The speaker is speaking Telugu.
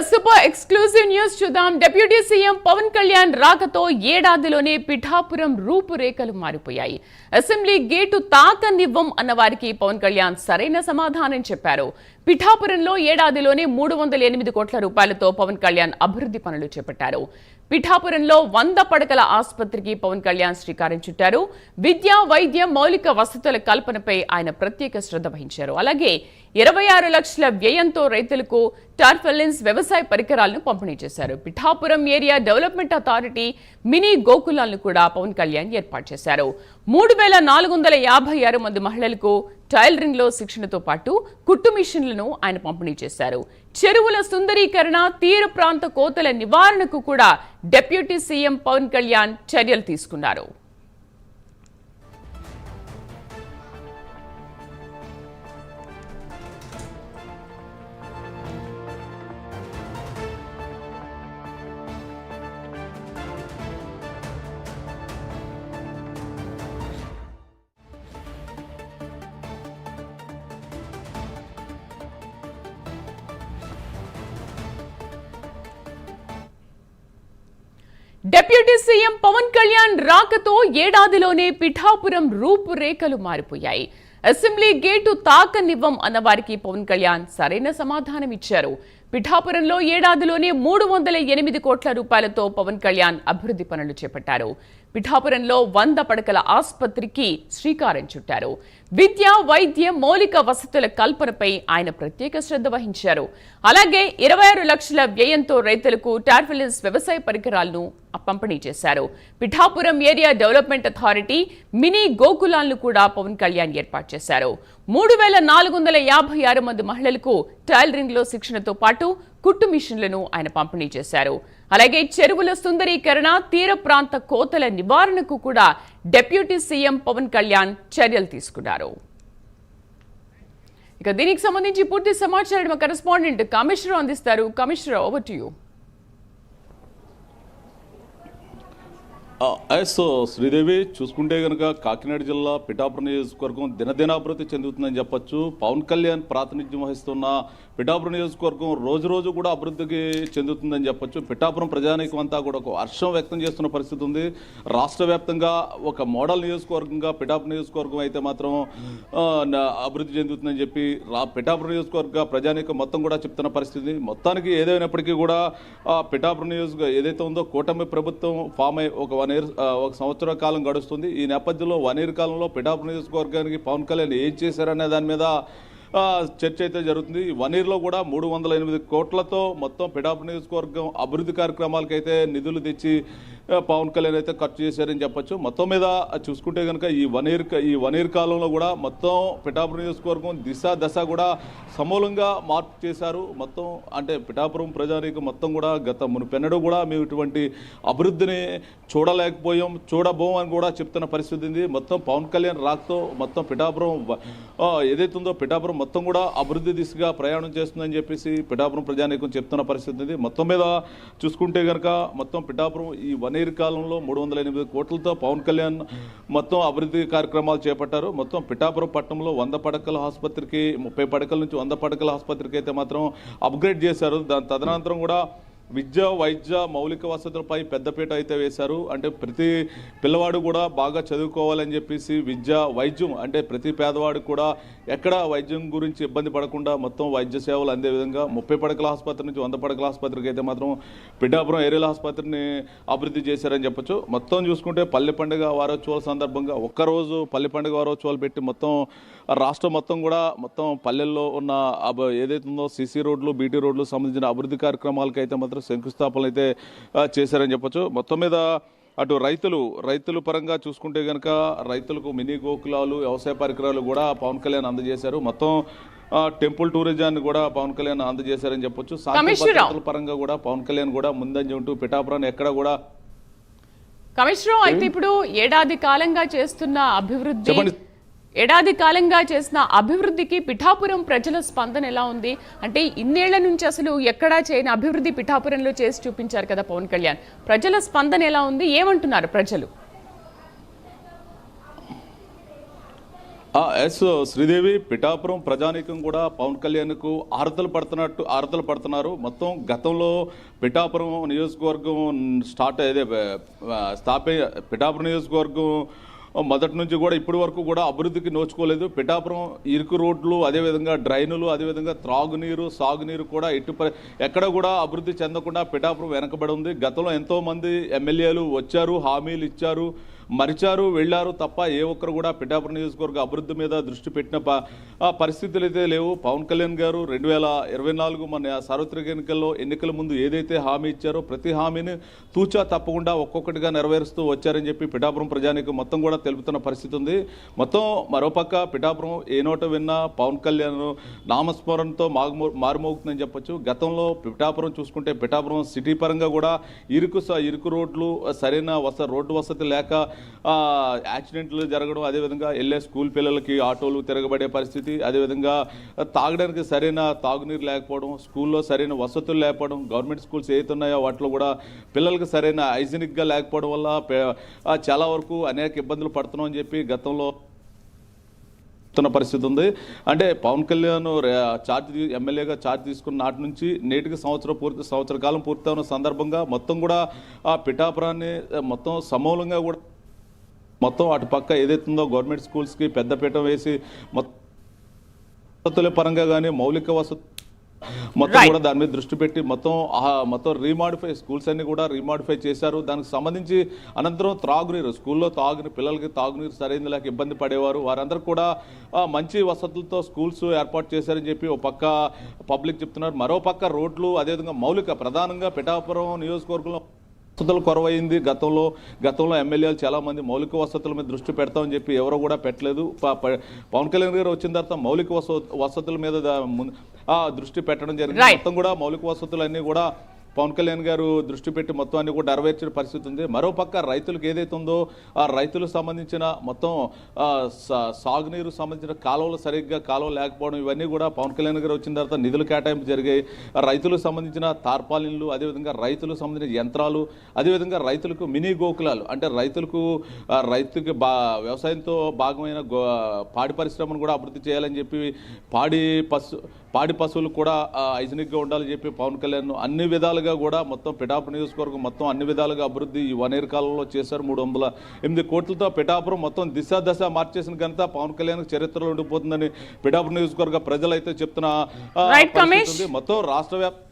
just సూపర్ ఎక్స్క్లూజివ్ న్యూస్ చూద్దాం. డిప్యూటీ సీఎం పవన్ కళ్యాణ్ రాకతో ఏడాదిలోనే పిఠాపురం రూపురేఖలు మారిపోయాయి. అసెంబ్లీ గేటు తాకనివ్వం అన్న వారికి పవన్ కళ్యాణ్ సరైన సమాధానం చెప్పారు. పిఠాపురంలో ఏడాదిలోనే మూడు వందల ఎనిమిది కోట్ల రూపాయలతో పవన్ కళ్యాణ్ అభివృద్ధి పనులు చేపట్టారు. పిఠాపురంలో వంద పడకల ఆసుపత్రికి పవన్ కళ్యాణ్ శ్రీకారం చుట్టారు. విద్య వైద్యం మౌలిక వసతుల కల్పనపై ఆయన ప్రత్యేక శ్రద్ధ వహించారు. అలాగే ఇరవై ఆరు లక్షల వ్యయంతో రైతులకు టార్ఫెలిన్స్ వ్యవసాయ పరికరాలను పంపిణీ చేశారు. Pithapuram area development authority mini గోకులాలను కూడా పవన్ కళ్యాణ్ ఏర్పాటు చేశారు. మూడు వేల నాలుగు వందల యాభై ఆరు మంది మహిళలకు టైలరింగ్లో శిక్షణతో పాటు కుట్టు మిషన్లను ఆయన పంపిణీ చేశారు. చెరువుల సుందరీకరణ తీర ప్రాంత కోతల నివారణకు కూడా డిప్యూటీ సీఎం పవన్ కళ్యాణ్ చర్యలు తీసుకున్నారు. డిప్యూటీ సీఎం పవన్ కళ్యాణ్ రాకతో ఏడాదిలోనే పిఠాపురం రూపురేఖలు మారిపోయాయి. అసెంబ్లీ గేటు తాకనివ్వం అన్న వారికి పవన్ కళ్యాణ్ సరైన సమాధానం ఇచ్చారు పిఠాపురంలో ఏడాదిలోనే మూడు వందల ఎనిమిది కోట్ల రూపాయలతో పవన్ కళ్యాణ్ అభివృద్ధి పనులు చేపట్టారు. పిఠాపురంలో వంద పడకల ఆసుపత్రికి శ్రీకారం చుట్టారు. విద్య వైద్యం మౌలిక వసతుల కల్పనపై ఆయన ప్రత్యేక శ్రద్ధ వహించారు. అలాగే ఇరవై ఆరు లక్షల వ్యయంతో రైతులకు టార్ఫిలిన్స్ వ్యవసాయ పరికరాలను పంపిణీ చేశారు. Pithapuram area development authority mini గోకులాలను కూడా పవన్ కళ్యాణ్ ఏర్పాటు చేశారు. మూడు వేల నాలుగు వందల యాభై ఆరు మంది మహిళలకు టైలరింగ్లో శిక్షణతో పాటు కుట్టు మిషన్లను ఆయన పంపిణీ చేశారు. అలాగే చెరువుల సుందరీకరణ తీర ప్రాంత కోతల నివారణకు కూడా డిప్యూటీ సీఎం పవన్ కళ్యాణ్ చర్యలు తీసుకున్నారు. ఇక దీనికి సంబంధించి పూర్తి సమాచారం కరెస్పాండెంట్ కమిషనర్ అందిస్తారు. Commissioner over to U S Sridevi చూసుకుంటే కనుక కాకినాడ జిల్లా పిఠాపురం నియోజకవర్గం దినదినాభివృద్ధి చెందుతుందని చెప్పొచ్చు. పవన్ కళ్యాణ్ ప్రాతినిధ్యం వహిస్తున్న పిఠాపురం నియోజకవర్గం రోజు రోజు కూడా అభివృద్ధికి చెందుతుందని చెప్పొచ్చు. పిఠాపురం ప్రజానీకం అంతా కూడా ఒక హర్షం వ్యక్తం చేస్తున్న పరిస్థితి ఉంది. రాష్ట్ర వ్యాప్తంగా ఒక మోడల్ నియోజకవర్గంగా పిఠాపురం నియోజకవర్గం అయితే మాత్రం అభివృద్ధి చెందుతుందని చెప్పి రా పిఠాపురం నియోజకవర్గ ప్రజానీకం మొత్తం కూడా చెప్తున్న పరిస్థితి. మొత్తానికి ఏదైనప్పటికీ కూడా పిఠాపురం నియోజక ఏదైతే ఉందో కూటమి ప్రభుత్వం ఫామ్ అయ్యి ఒక వన్ ఇయర్ ఒక సంవత్సర కాలం గడుస్తుంది. ఈ నేపథ్యంలో వన్ ఇయర్ కాలంలో పిఠాపు నియోజకవర్గానికి పవన్ కళ్యాణ్ ఏం చేశారనే దాని మీద చర్చ అయితే జరుగుతుంది. ఈ వన్ ఇయర్లో కూడా మూడు వందల ఎనిమిది కోట్లతో మొత్తం పిఠాపు నియోజకవర్గం అభివృద్ధి కార్యక్రమాలకైతే నిధులు తెచ్చి పవన్ కళ్యాణ్ అయితే ఖర్చు చేశారని చెప్పొచ్చు. మొత్తం మీద చూసుకుంటే కనుక ఈ వన్ ఇయర్ ఈ వన్ ఇయర్ కాలంలో కూడా మొత్తం పిఠాపురం నియోజకవర్గం దిశ దశ కూడా సమూలంగా మార్పు చేశారు. మొత్తం అంటే పిఠాపురం ప్రజానీకం మొత్తం కూడా గత మునుపెన్నడూ కూడా మేము ఇటువంటి అభివృద్ధిని చూడలేకపోయాం చూడబోం అని కూడా చెప్తున్న పరిస్థితి ఉంది. మొత్తం పవన్ కళ్యాణ్ రాకతో మొత్తం పిఠాపురం ఏదైతుందో ఏదైతే ఉందో పిఠాపురం మొత్తం కూడా అభివృద్ధి దిశగా ప్రయాణం చేస్తుందని చెప్పేసి పిఠాపురం ప్రజానీకం చెప్తున్న పరిస్థితి ఉంది. మొత్తం మీద చూసుకుంటే కనుక మొత్తం పిఠాపురం ఈ వన్ ఇయర్ కాలంలో మూడు వందల ఎనిమిది కోట్లతో పవన్ కళ్యాణ్ మొత్తం అభివృద్ధి కార్యక్రమాలు చేపట్టారు. మొత్తం పిఠాపురం పట్టణంలో వంద పడకల ఆసుపత్రికి ముప్పై పడకల నుంచి వంద పడకల ఆసుపత్రికి అయితే మాత్రం అప్గ్రేడ్ చేశారు. దాని తదనంతరం కూడా విద్య వైద్య మౌలిక వసతులపై పెద్దపీట అయితే వేశారు. అంటే ప్రతి పిల్లవాడు కూడా బాగా చదువుకోవాలని చెప్పేసి విద్య వైద్యం అంటే ప్రతి పేదవాడు కూడా ఎక్కడ వైద్యం గురించి ఇబ్బంది పడకుండా మొత్తం వైద్య సేవలు అందే విధంగా ముప్పై పడకల ఆసుపత్రి నుంచి వంద పడకల ఆసుపత్రికి అయితే మాత్రం పిఠాపురం ఏరియల్ ఆసుపత్రిని అభివృద్ధి చేశారని చెప్పొచ్చు. మొత్తం చూసుకుంటే పల్లె పండుగ వారోత్సవాల సందర్భంగా ఒక్కరోజు పల్లె పండుగ వారోత్సవాలు పెట్టి మొత్తం రాష్ట్రం మొత్తం కూడా మొత్తం పల్లెల్లో ఉన్న ఏదైతుందో ఏదైతే ఉందో సీసీ రోడ్లు బీటీ రోడ్లు సంబంధించిన అభివృద్ధి కార్యక్రమాలకైతే అయితే మాత్రం శంకుస్థాపనలు అయితే చేశారని చెప్పొచ్చు. మొత్తం మీద అటు రైతులు రైతుల పరంగా చూసుకుంటే కనుక రైతులకు మినీ గోకులాలు వ్యవసాయ పరికరాలు కూడా పవన్ కళ్యాణ్ అందజేశారు. మొత్తం టెంపుల్ టూరిజాన్ని కూడా పవన్ కళ్యాణ్ అందజేశారని చెప్పొచ్చు. భద్రతల పరంగా కూడా పవన్ కళ్యాణ్ కూడా ముందంజ ఉంటూ పిఠాపురాన్ని ఎక్కడ కూడా కమిషనర్ అయితే ఇప్పుడు ఏడాది కాలంగా చేస్తున్న అభివృద్ధి. ఏడాది కాలంగా చేసిన అభివృద్ధికి పిఠాపురం ప్రజల స్పందన ఎలా ఉంది? అంటే ఇన్నేళ్ళ నుంచి అసలు ఎక్కడా చేయని అభివృద్ధి పిఠాపురంలో చేసి చూపించారు కదా పవన్ కళ్యాణ్. ప్రజల స్పందన ఎలా ఉంది? ఏమంటున్నారు ప్రజలు? ఎస్ శ్రీదేవి పిఠాపురం ప్రజానీకం కూడా పవన్ కళ్యాణ్కు ఆరతలు పడుతున్నట్టు ఆరతలు పడుతున్నారు. మొత్తం గతంలో పిఠాపురం నియోజకవర్గం స్టార్ట్ అయ్యేదే స్థాపే పిఠాపురం నియోజకవర్గం మొదటి నుంచి కూడా ఇప్పటి వరకు కూడా అభివృద్ధికి నోచుకోలేదు. పిఠాపురం ఇరుకు రోడ్లు అదేవిధంగా డ్రైనులు అదేవిధంగా త్రాగునీరు సాగునీరు కూడా ఎటు ప- ఎక్కడ కూడా అభివృద్ధి చెందకుండా పిఠాపురం వెనకబడి ఉంది. గతంలో ఎంతోమంది ఎమ్మెల్యేలు వచ్చారు హామీలు ఇచ్చారు. మరిచారు వెళ్ళారు తప్ప ఏ ఒక్కరు కూడా పిఠాపురం నియోజకవర్గ అభివృద్ధి మీద దృష్టి పెట్టిన ప- పరిస్థితులు అయితే లేవు. పవన్ కళ్యాణ్ గారు రెండు వేల ఇరవై నాలుగు మన సార్వత్రిక ఎన్నికల్లో ఎన్నికల ముందు ఏదైతే హామీ ఇచ్చారో ప్రతి హామీని తూచా తప్పకుండా ఒక్కొక్కటిగా నెరవేరుస్తూ వచ్చారని చెప్పి పిఠాపురం ప్రజానికి మొత్తం కూడా తెలుపుతున్న పరిస్థితి ఉంది. మొత్తం మరోపక్క పిఠాపురం ఏ నోట విన్నా పవన్ కళ్యాణ్ నామస్మరణతో మారుమో మారుమోగుతుందని చెప్పొచ్చు. గతంలో పిఠాపురం చూసుకుంటే పిఠాపురం సిటీ పరంగా కూడా ఇరుకు స- ఇరుకు రోడ్లు సరైన వస రోడ్డు వసతి లేక యాక్సిడెంట్లు జరగడం అదేవిధంగా వెళ్ళే స్కూల్ పిల్లలకి ఆటోలు తిరగబడే పరిస్థితి అదేవిధంగా తాగడానికి సరైన తాగునీరు లేకపోవడం స్కూల్లో సరైన వసతులు లేకపోవడం గవర్నమెంట్ స్కూల్స్ ఏవైతే ఉన్నాయో వాటిలో కూడా పిల్లలకి సరైన హైజీనిక్గా లేకపోవడం వల్ల చాలా వరకు అనేక ఇబ్బందులు పడుతున్నాం అని చెప్పి గతంలో చెప్తున్న పరిస్థితి ఉంది. అంటే పవన్ కళ్యాణ్ రే- ఛార్జ్ ఎమ్మెల్యేగా ఛార్జ్ తీసుకున్న నాటి నుంచి నేటికి సంవత్సరం పూర్తి సంవత్సర కాలం పూర్తవున్న సందర్భంగా మొత్తం కూడా ఆ పిఠాపురాన్ని మొత్తం సమూలంగా కూడా మొత్తం అటు పక్క ఏదైతుందో గవర్నమెంట్ స్కూల్స్కి పెద్దపీట వేసి మొత్తం పరంగా కానీ మౌలిక వసతి మొత్తం. కూడా దాని మీద దృష్టి పెట్టి మొత్తం మొత్తం రీమాడిఫై స్కూల్స్ అన్ని కూడా రీమాడిఫై చేశారు. దానికి సంబంధించి అనంతరం త్రాగునీరు స్కూల్లో తాగునీరు పిల్లలకి తాగునీరు సరైన లేక ఇబ్బంది పడేవారు. వారందరూ కూడా మంచి వసతులతో స్కూల్స్ ఏర్పాటు చేశారని చెప్పి ఒక పక్క పబ్లిక్ చెప్తున్నారు. మరో పక్క రోడ్లు అదేవిధంగా మౌలిక ప్రధానంగా పిఠాపురం నియోజకవర్గంలో వసతులు కొరవైంది. గతంలో గతంలో ఎమ్మెల్యేలు చాలా మంది మౌలిక వసతుల మీద దృష్టి పెడతామని చెప్పి ఎవరో కూడా పెట్టలేదు. పవన్ కళ్యాణ్ గారు వచ్చిన తర్వాత మౌలిక వస- వసతుల మీద దృష్టి పెట్టడం జరిగింది. మొత్తం కూడా మౌలిక వసతులన్నీ కూడా పవన్ కళ్యాణ్ గారు దృష్టి పెట్టి మొత్తం అన్ని కూడా నెరవేర్చిన పరిస్థితి ఉంది. మరోపక్క రైతులకు ఏదైతే ఉందో ఆ రైతులకు సంబంధించిన మొత్తం సాగునీరు సంబంధించిన కాలువలు సరిగ్గా కాలువ లేకపోవడం ఇవన్నీ కూడా పవన్ కళ్యాణ్ గారు వచ్చిన తర్వాత నిధులు కేటాయింపు జరిగాయి. ఆ రైతులకు సంబంధించిన తార్పాలిన్లు అదేవిధంగా రైతులకు సంబంధించిన యంత్రాలు అదేవిధంగా రైతులకు మినీ గోకులాలు అంటే రైతులకు రైతుకి బా వ్యవసాయంతో భాగమైన గో పాడి పరిశ్రమను కూడా అభివృద్ధి చేయాలని చెప్పి పాడి పశు పాడి పశువులు కూడా హైజనిక్గా ఉండాలని చెప్పి పవన్ కళ్యాణ్ అన్ని విధాలుగా కూడా మొత్తం పిఠాపురం నియోజకవర్గం మొత్తం అన్ని విధాలుగా అభివృద్ధి ఈ వన్ ఇయర్ కాలంలో చేశారు మూడు వందల ఎనిమిది కోట్లతో పిఠాపురం మొత్తం దిశ దశ మార్చేసిన ఘనత పవన్ కళ్యాణ్ చరిత్రలో ఉండిపోతుందని పిఠాపురం నియోజకవర్గ ప్రజలైతే చెప్తున్న. మొత్తం రాష్ట్ర వ్యాప్త